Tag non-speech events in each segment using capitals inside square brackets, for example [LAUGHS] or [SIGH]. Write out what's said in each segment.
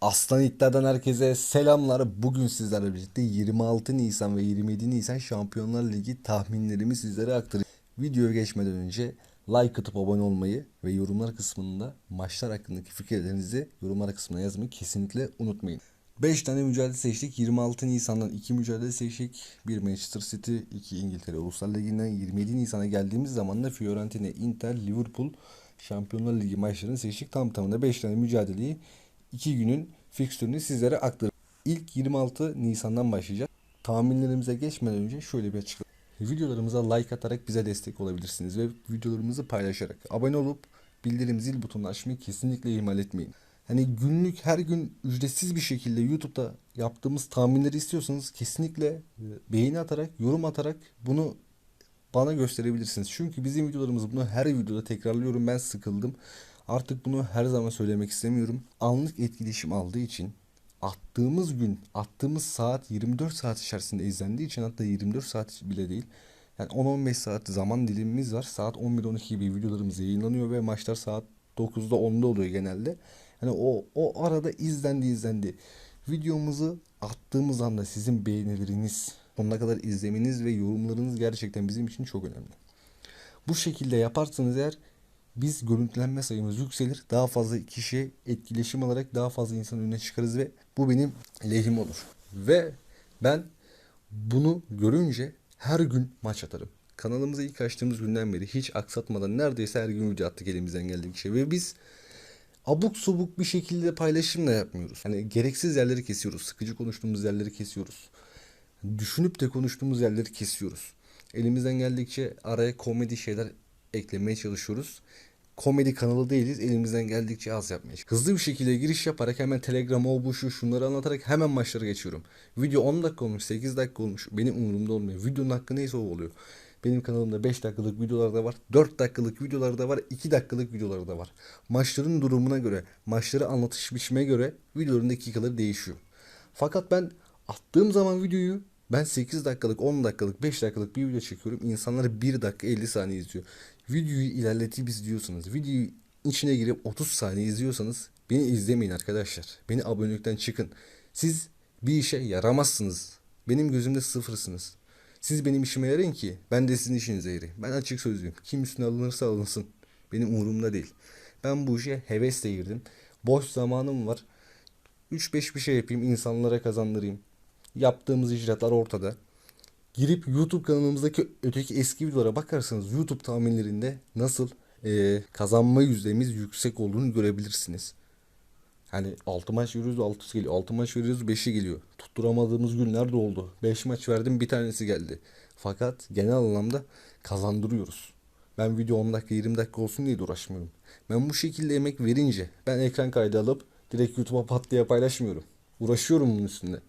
Aslan İddia'dan herkese selamlar. Bugün sizlerle birlikte 26 Nisan ve 27 Nisan Şampiyonlar Ligi tahminlerimi sizlere aktaracağım. Videoya geçmeden önce like atıp abone olmayı ve yorumlar kısmında maçlar hakkındaki fikirlerinizi yorumlar kısmına yazmayı kesinlikle unutmayın. 5 tane mücadele seçtik. 26 Nisan'dan 2 mücadele seçtik. 1 Manchester City, 2 İngiltere Uluslar Ligi'nden 27 Nisan'a geldiğimiz zaman da Fiorentina, Inter, Liverpool Şampiyonlar Ligi maçlarını seçtik. Tam tamına 5 tane mücadeleyi 2 günün fikstürünü sizlere aktarıyorum. İlk 26 Nisan'dan başlayacak. Tahminlerimize geçmeden önce şöyle bir açıklama. Videolarımıza like atarak bize destek olabilirsiniz ve videolarımızı paylaşarak abone olup bildirim zil butonunu açmayı kesinlikle ihmal etmeyin. Hani günlük her gün ücretsiz bir şekilde YouTube'da yaptığımız tahminleri istiyorsanız kesinlikle e, beğeni atarak, yorum atarak bunu bana gösterebilirsiniz. Çünkü bizim videolarımız bunu her videoda tekrarlıyorum. Ben sıkıldım. Artık bunu her zaman söylemek istemiyorum. Anlık etkileşim aldığı için attığımız gün, attığımız saat 24 saat içerisinde izlendiği için hatta 24 saat bile değil. Yani 10-15 saat zaman dilimimiz var. Saat 11-12 gibi videolarımız yayınlanıyor ve maçlar saat 9'da 10'da oluyor genelde. Yani o o arada izlendi izlendi. Videomuzu attığımız anda sizin beğenileriniz, sonuna kadar izlemeniz ve yorumlarınız gerçekten bizim için çok önemli. Bu şekilde yaparsanız eğer biz görüntülenme sayımız yükselir. Daha fazla kişiye etkileşim alarak daha fazla insan önüne çıkarız ve bu benim lehim olur. Ve ben bunu görünce her gün maç atarım. Kanalımıza ilk açtığımız günden beri hiç aksatmadan neredeyse her gün video attık elimizden geldiği şey. Ve biz abuk subuk bir şekilde paylaşım da yapmıyoruz. Hani gereksiz yerleri kesiyoruz. Sıkıcı konuştuğumuz yerleri kesiyoruz. Düşünüp de konuştuğumuz yerleri kesiyoruz. Elimizden geldikçe araya komedi şeyler eklemeye çalışıyoruz. Komedi kanalı değiliz. Elimizden geldikçe az yapmaya. Hızlı bir şekilde giriş yaparak hemen Telegram'a o bu şu şunları anlatarak hemen maçlara geçiyorum. Video 10 dakika olmuş 8 dakika olmuş. Benim umurumda olmuyor. Videonun hakkı neyse o oluyor. Benim kanalımda 5 dakikalık videolar da var. 4 dakikalık videolar da var. 2 dakikalık videolar da var. Maçların durumuna göre, maçları anlatış biçime göre videoların dakikaları değişiyor. Fakat ben attığım zaman videoyu ben 8 dakikalık, 10 dakikalık, 5 dakikalık bir video çekiyorum. İnsanlar 1 dakika 50 saniye izliyor. Videoyu ilerletip izliyorsanız, videoyu içine girip 30 saniye izliyorsanız beni izlemeyin arkadaşlar. Beni abonelikten çıkın. Siz bir işe yaramazsınız. Benim gözümde sıfırsınız. Siz benim işime yarayın ki ben de sizin işinize yarayayım. Ben açık sözlüyüm. Kim üstüne alınırsa alınsın. Benim umurumda değil. Ben bu işe hevesle girdim. Boş zamanım var. 3-5 bir şey yapayım, insanlara kazandırayım. Yaptığımız icraatlar ortada. Girip YouTube kanalımızdaki öteki eski videolara bakarsanız YouTube tahminlerinde nasıl eee, kazanma yüzdemiz yüksek olduğunu görebilirsiniz. Hani 6 maç veriyoruz 6'sı geliyor. 6 maç veriyoruz 5'i geliyor. Tutturamadığımız günler de oldu. 5 maç verdim bir tanesi geldi. Fakat genel anlamda kazandırıyoruz. Ben video 10 dakika 20 dakika olsun diye de uğraşmıyorum. Ben bu şekilde emek verince ben ekran kaydı alıp direkt YouTube'a pat diye paylaşmıyorum. Uğraşıyorum bunun üstünde.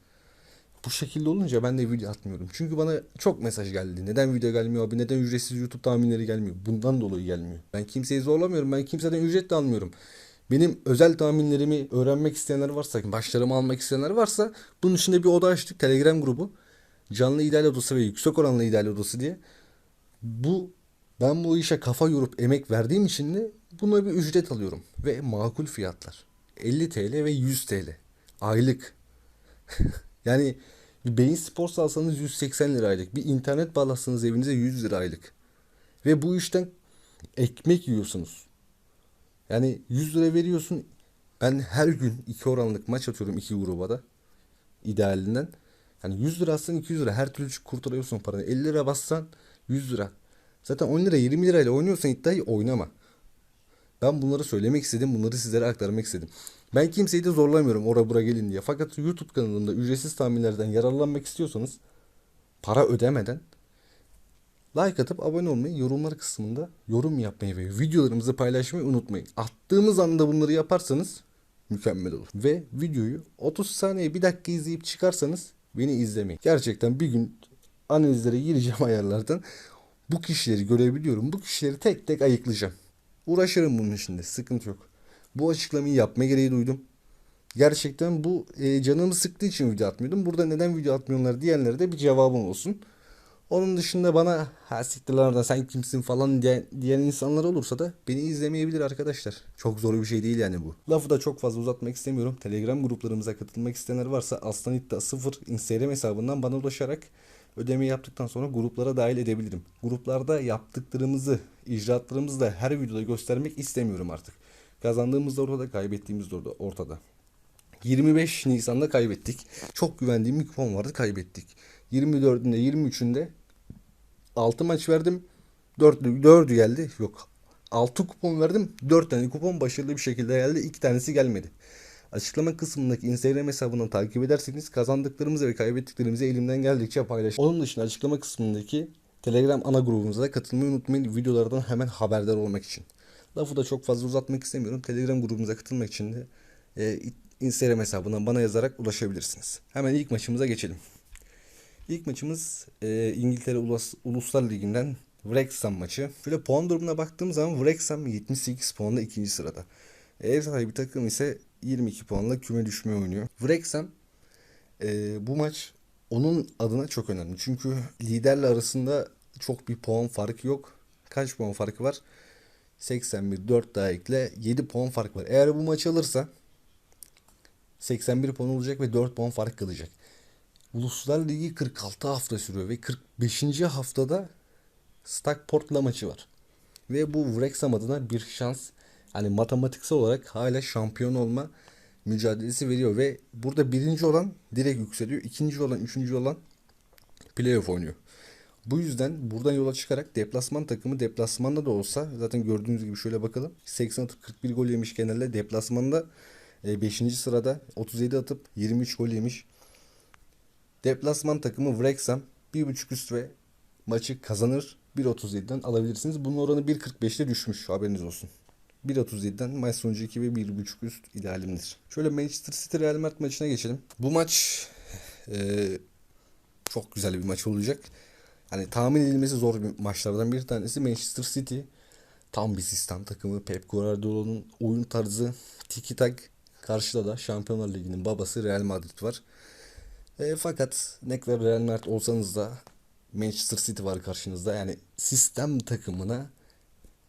Bu şekilde olunca ben de video atmıyorum. Çünkü bana çok mesaj geldi. Neden video gelmiyor abi? Neden ücretsiz YouTube tahminleri gelmiyor? Bundan dolayı gelmiyor. Ben kimseyi zorlamıyorum. Ben kimseden ücret de almıyorum. Benim özel tahminlerimi öğrenmek isteyenler varsa, başlarımı almak isteyenler varsa bunun içinde bir oda açtık. Telegram grubu. Canlı ideal odası ve yüksek oranlı ideal odası diye. Bu ben bu işe kafa yorup emek verdiğim için de buna bir ücret alıyorum. Ve makul fiyatlar. 50 TL ve 100 TL. Aylık. [LAUGHS] Yani bir beyin spor alsanız 180 lira aylık. Bir internet bağlasanız evinize 100 lira aylık. Ve bu işten ekmek yiyorsunuz. Yani 100 lira veriyorsun. Ben her gün iki oranlık maç atıyorum iki gruba da. İdealinden. Yani 100 lira atsan 200 lira. Her türlü kurtarıyorsun paranı. 50 lira bassan 100 lira. Zaten 10 lira 20 lirayla oynuyorsan iddiayı oynama. Ben bunları söylemek istedim. Bunları sizlere aktarmak istedim. Ben kimseyi de zorlamıyorum ora bura gelin diye. Fakat YouTube kanalında ücretsiz tahminlerden yararlanmak istiyorsanız para ödemeden like atıp abone olmayı, yorumlar kısmında yorum yapmayı ve videolarımızı paylaşmayı unutmayın. Attığımız anda bunları yaparsanız mükemmel olur. Ve videoyu 30 saniye 1 dakika izleyip çıkarsanız beni izlemeyin. Gerçekten bir gün analizlere gireceğim [LAUGHS] ayarlardan. Bu kişileri görebiliyorum. Bu kişileri tek tek ayıklayacağım. Uğraşırım bunun içinde. Sıkıntı yok. Bu açıklamayı yapma gereği duydum. Gerçekten bu e, canımı sıktığı için video atmıyordum. Burada neden video atmıyorlar diyenlere de bir cevabım olsun. Onun dışında bana ha siktir sen kimsin falan diyen, diyen insanlar olursa da beni izlemeyebilir arkadaşlar. Çok zor bir şey değil yani bu. Lafı da çok fazla uzatmak istemiyorum. Telegram gruplarımıza katılmak isteyenler varsa Aslan İddia 0 Instagram hesabından bana ulaşarak ödeme yaptıktan sonra gruplara dahil edebilirim. Gruplarda yaptıklarımızı, icraatlarımızı da her videoda göstermek istemiyorum artık. Kazandığımız da ortada, kaybettiğimiz de orada ortada. 25 Nisan'da kaybettik. Çok güvendiğim bir kupon vardı kaybettik. 24'ünde 23'ünde 6 maç verdim. 4 4'ü geldi. Yok. 6 kupon verdim. 4 tane kupon başarılı bir şekilde geldi. 2 tanesi gelmedi. Açıklama kısmındaki Instagram hesabından takip ederseniz kazandıklarımızı ve kaybettiklerimizi elimden geldikçe paylaş. Onun dışında açıklama kısmındaki Telegram ana grubumuza da katılmayı unutmayın videolardan hemen haberdar olmak için. Lafı da çok fazla uzatmak istemiyorum. Telegram grubumuza katılmak için de e, Instagram hesabından bana yazarak ulaşabilirsiniz. Hemen ilk maçımıza geçelim. İlk maçımız e, İngiltere Ulus, Uluslar Ligi'nden Wrexham maçı. Şöyle puan durumuna baktığım zaman Wrexham 78 puanla ikinci sırada. Ev sahibi takım ise 22 puanla küme düşmeye oynuyor. Wrexham e, bu maç onun adına çok önemli. Çünkü liderle arasında çok bir puan farkı yok. Kaç puan farkı var? 81 4 daha ekle 7 puan fark var. Eğer bu maçı alırsa 81 puan olacak ve 4 puan fark kalacak. Uluslar Ligi 46 hafta sürüyor ve 45. haftada Stockport'la maçı var. Ve bu Wrexham adına bir şans hani matematiksel olarak hala şampiyon olma mücadelesi veriyor ve burada birinci olan direkt yükseliyor. ikinci olan, üçüncü olan playoff oynuyor. Bu yüzden buradan yola çıkarak deplasman takımı deplasmanda da olsa zaten gördüğünüz gibi şöyle bakalım. 80 atıp 41 gol yemiş genelde. Deplasmanda 5. sırada 37 atıp 23 gol yemiş. Deplasman takımı Wrexham 1.5 üst ve maçı kazanır. 1.37'den alabilirsiniz. Bunun oranı 1.45'te düşmüş haberiniz olsun. 1.37'den maç sonucu 2 ve 1.5 üst idealimdir. Şöyle Manchester City Real Madrid maçına geçelim. Bu maç e, çok güzel bir maç olacak. Hani tahmin edilmesi zor bir maçlardan bir tanesi Manchester City. Tam bir sistem takımı. Pep Guardiola'nın oyun tarzı tiki tak karşıda da Şampiyonlar Ligi'nin babası Real Madrid var. E, fakat ne kadar Real Madrid olsanız da Manchester City var karşınızda. Yani sistem takımına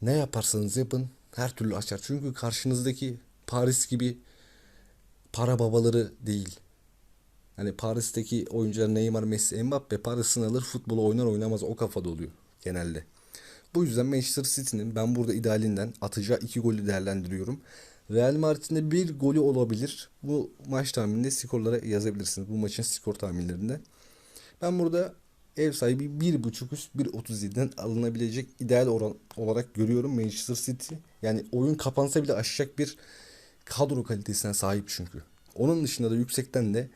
ne yaparsanız yapın her türlü açar. Çünkü karşınızdaki Paris gibi para babaları değil. Hani Paris'teki oyuncular Neymar, Messi, Mbappe parasını alır futbolu oynar oynamaz o kafada oluyor genelde. Bu yüzden Manchester City'nin ben burada idealinden atacağı iki golü değerlendiriyorum. Real Madrid'in bir golü olabilir. Bu maç tahmininde skorlara yazabilirsiniz. Bu maçın skor tahminlerinde. Ben burada ev sahibi 1.5 üst 1.37'den alınabilecek ideal oran olarak görüyorum Manchester City. Yani oyun kapansa bile aşacak bir kadro kalitesine sahip çünkü. Onun dışında da yüksekten de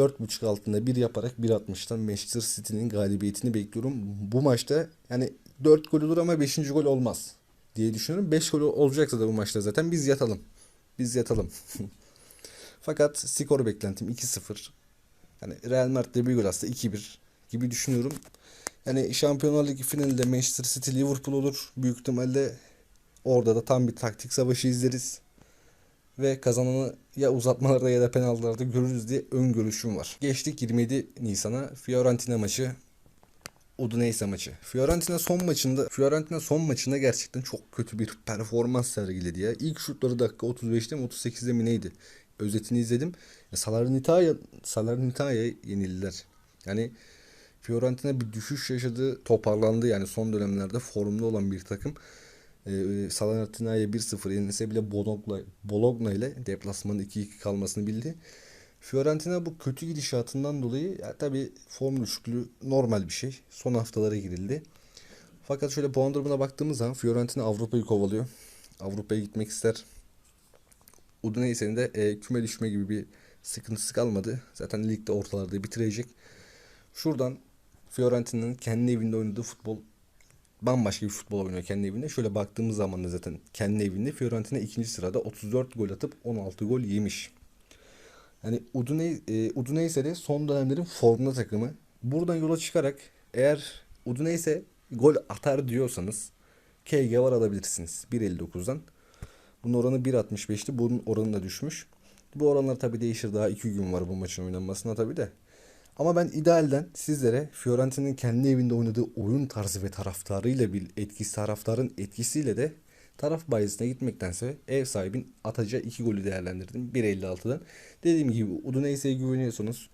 4.5 altında 1 yaparak 1.60'tan Manchester City'nin galibiyetini bekliyorum. Bu maçta yani 4 gol olur ama 5. gol olmaz diye düşünüyorum. 5 gol olacaksa da bu maçta zaten biz yatalım. Biz yatalım. [LAUGHS] Fakat skor beklentim 2-0. Yani Real Madrid'de bir gol atsa 2-1 gibi düşünüyorum. Yani Şampiyonlar Ligi finalinde Manchester City Liverpool olur. Büyük ihtimalle orada da tam bir taktik savaşı izleriz. Ve kazananı ya uzatmalarda ya da penaltılarda görürüz diye ön görüşüm var. Geçtik 27 Nisan'a Fiorentina maçı Udinese maçı. Fiorentina son maçında Fiorentina son maçında gerçekten çok kötü bir performans sergiledi ya. İlk şutları dakika 35'te mi 38'de mi neydi? Özetini izledim. Ya Salernitana Salernita'ya yenildiler. Yani Fiorentina bir düşüş yaşadı, toparlandı yani son dönemlerde formda olan bir takım. Ee, Salernitana'ya 1-0 yenilse bile Bologna, Bologna ile deplasmanın 2-2 kalmasını bildi. Fiorentina bu kötü gidişatından dolayı ya tabii form düşüklüğü normal bir şey. Son haftalara girildi. Fakat şöyle puan durumuna baktığımız zaman Fiorentina Avrupa'yı kovalıyor. Avrupa'ya gitmek ister. Udinese'nin de e, küme düşme gibi bir sıkıntısı kalmadı. Zaten ligde ortalarda bitirecek. Şuradan Fiorentina'nın kendi evinde oynadığı futbol bambaşka bir futbol oynuyor kendi evinde. Şöyle baktığımız zaman da zaten kendi evinde Fiorentina ikinci sırada 34 gol atıp 16 gol yemiş. Yani Udinese, e, de son dönemlerin formda takımı. Buradan yola çıkarak eğer Udinese gol atar diyorsanız KG var alabilirsiniz 1.59'dan. Bunun oranı 1.65'ti. Bunun oranı da düşmüş. Bu oranlar tabi değişir. Daha 2 gün var bu maçın oynanmasına tabi de. Ama ben idealden sizlere Fiorentina'nın kendi evinde oynadığı oyun tarzı ve taraftarıyla bir etkisi taraftarın etkisiyle de taraf bayisine gitmektense ev sahibin atacağı iki golü değerlendirdim 1.56'dan. Dediğim gibi Udinese'ye güveniyorsanız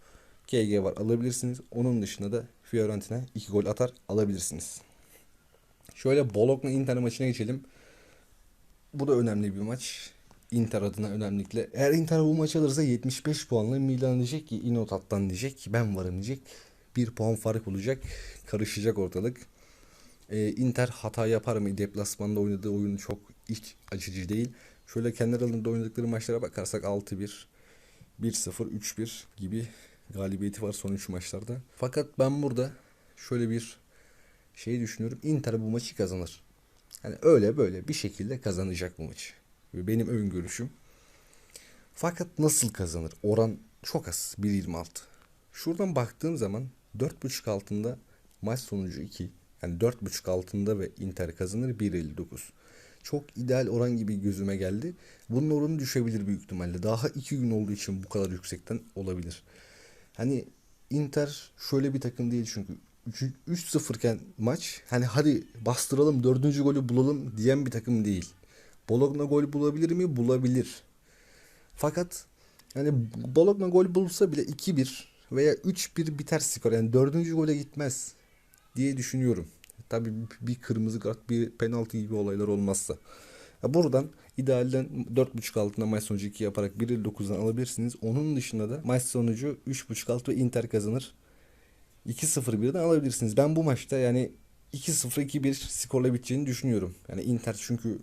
KG var alabilirsiniz. Onun dışında da Fiorentina iki gol atar alabilirsiniz. Şöyle Bologna Inter maçına geçelim. Bu da önemli bir maç. Inter adına önemlikle. Eğer Inter bu maçı alırsa 75 puanla Milan diyecek ki Inotat'tan diyecek ben varım diyecek. Bir puan fark olacak. Karışacak ortalık. Ee, Inter hata yapar mı? Deplasmanda oynadığı oyun çok iç açıcı değil. Şöyle kendi aralarında oynadıkları maçlara bakarsak 6-1, 1-0, 3-1 gibi galibiyeti var son 3 maçlarda. Fakat ben burada şöyle bir şey düşünüyorum. Inter bu maçı kazanır. Hani öyle böyle bir şekilde kazanacak bu maçı. Benim öngörüşüm. Fakat nasıl kazanır? Oran çok az. 1.26. Şuradan baktığım zaman 4.5 altında maç sonucu 2. Yani 4.5 altında ve Inter kazanır 1.59. Çok ideal oran gibi gözüme geldi. Bunun oranı düşebilir büyük ihtimalle. Daha 2 gün olduğu için bu kadar yüksekten olabilir. Hani Inter şöyle bir takım değil çünkü 3-0 iken maç hani hadi bastıralım dördüncü golü bulalım diyen bir takım değil. Bologna gol bulabilir mi? Bulabilir. Fakat yani Bologna gol bulsa bile 2-1 veya 3-1 biter skor. Yani dördüncü gole gitmez diye düşünüyorum. Tabii bir kırmızı kart bir penaltı gibi olaylar olmazsa. Ya buradan idealden 4.5 altında maç sonucu 2 yaparak 1.59'dan alabilirsiniz. Onun dışında da maç sonucu 3.5 alt ve Inter kazanır. 2-0 birden alabilirsiniz. Ben bu maçta yani 2-0 2-1 skorla biteceğini düşünüyorum. Yani Inter çünkü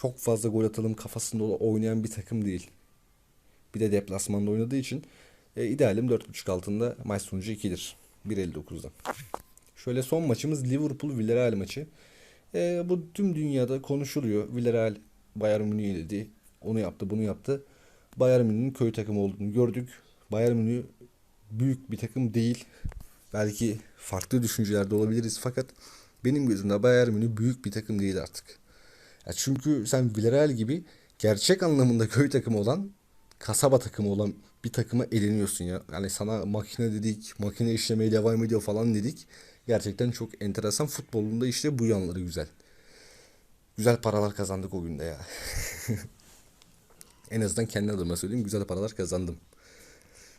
çok fazla gol atalım kafasında oynayan bir takım değil. Bir de deplasmanda oynadığı için e, idealim 4.5 altında maç sonucu 2'dir. 1.59'dan. Şöyle son maçımız Liverpool Villarreal maçı. E, bu tüm dünyada konuşuluyor. Villarreal Bayern Münih'i dedi. Onu yaptı, bunu yaptı. Bayern Münih'in köy takımı olduğunu gördük. Bayern Münih büyük bir takım değil. Belki farklı düşüncelerde olabiliriz fakat benim gözümde Bayern Münih büyük bir takım değil artık. Ya çünkü sen Villarreal gibi gerçek anlamında [LAUGHS] köy takımı olan, kasaba takımı olan bir takıma eleniyorsun ya. Yani sana makine dedik, makine işlemeye devam ediyor falan dedik. Gerçekten çok enteresan. Futbolunda işte bu yanları güzel. Güzel paralar kazandık o günde ya. [LAUGHS] en azından kendi adıma söyleyeyim güzel paralar kazandım.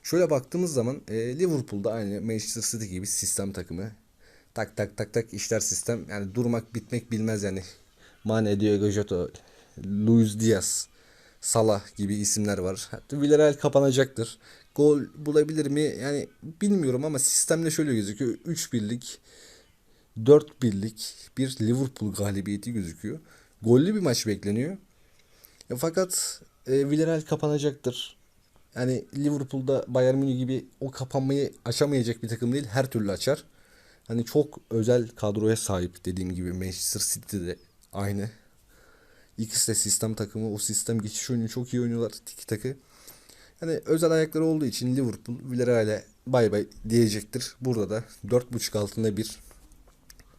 Şöyle baktığımız zaman e, Liverpool'da aynı Manchester City gibi sistem takımı. Tak tak tak tak işler sistem. Yani durmak bitmek bilmez yani. Mane, Diego Jota, Luis Diaz, Salah gibi isimler var. Hatta Villarreal kapanacaktır. Gol bulabilir mi? Yani bilmiyorum ama sistemde şöyle gözüküyor. 3 birlik 4 birlik bir Liverpool galibiyeti gözüküyor. Gollü bir maç bekleniyor. E, fakat e, Villarreal kapanacaktır. Yani Liverpool'da Bayern Münih gibi o kapanmayı aşamayacak bir takım değil. Her türlü açar. Hani çok özel kadroya sahip dediğim gibi Manchester City'de aynı. İkisi de sistem takımı. O sistem geçiş oyunu çok iyi oynuyorlar. Tiki takı. Hani özel ayakları olduğu için Liverpool Villarreal'e bay bay diyecektir. Burada da 4.5 altında bir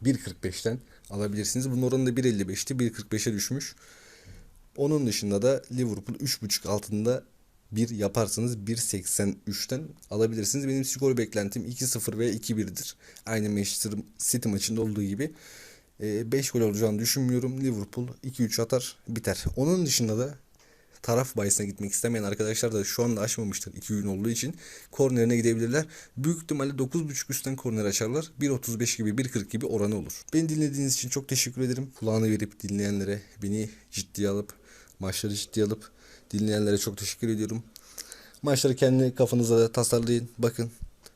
1.45'ten alabilirsiniz. Bunun oranı da 1.55'ti. 1.45'e düşmüş. Onun dışında da Liverpool 3.5 altında 1 yaparsanız 1.83'ten alabilirsiniz. Benim skor beklentim 2-0 ve 2-1'dir. Aynı Manchester City maçında olduğu gibi. 5 gol olacağını düşünmüyorum. Liverpool 2-3 atar biter. Onun dışında da taraf bayisine gitmek istemeyen arkadaşlar da şu anda açmamıştır 2 gün olduğu için kornerine gidebilirler. Büyük ihtimalle 9.5 üstten korner açarlar. 1.35 gibi 1.40 gibi oranı olur. Beni dinlediğiniz için çok teşekkür ederim. Kulağını verip dinleyenlere beni ciddiye alıp maçları ciddiye alıp dinleyenlere çok teşekkür ediyorum. Maçları kendi kafanıza tasarlayın. Bakın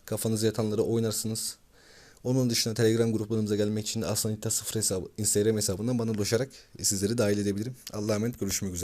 kafanıza yatanları oynarsınız. Onun dışında Telegram gruplarımıza gelmek için Aslanita 0 hesabı, Instagram hesabından bana ulaşarak sizleri dahil edebilirim. Allah'a emanet görüşmek üzere.